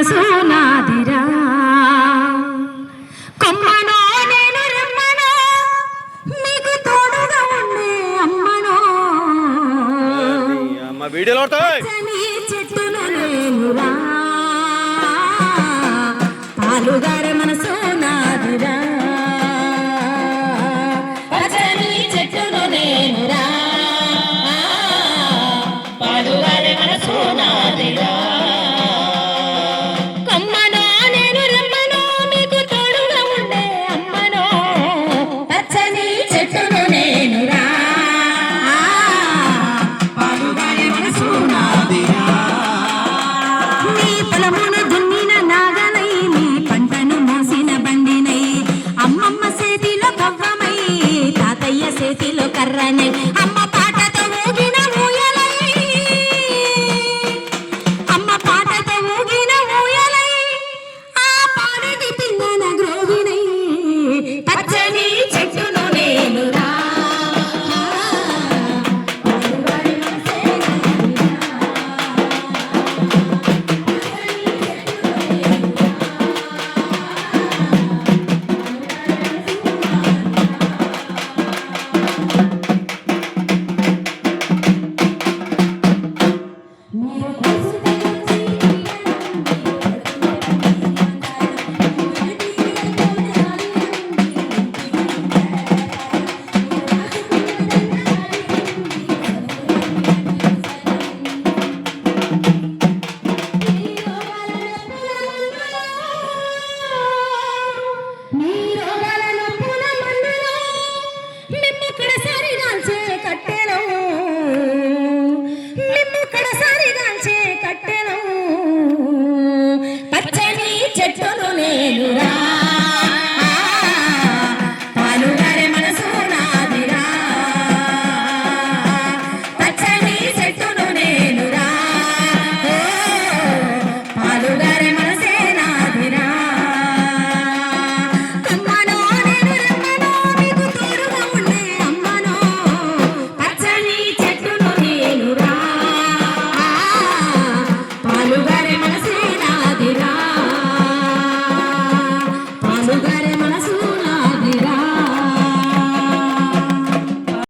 మనసు నాదిరా కొమ్మనో నేను రమ్మనో నీకు తోడుగా ఉండే అమ్మనో. అమ్మ వీడియోలో పడతాయి. పచ్చని చెట్టున నేనురా పాలుగర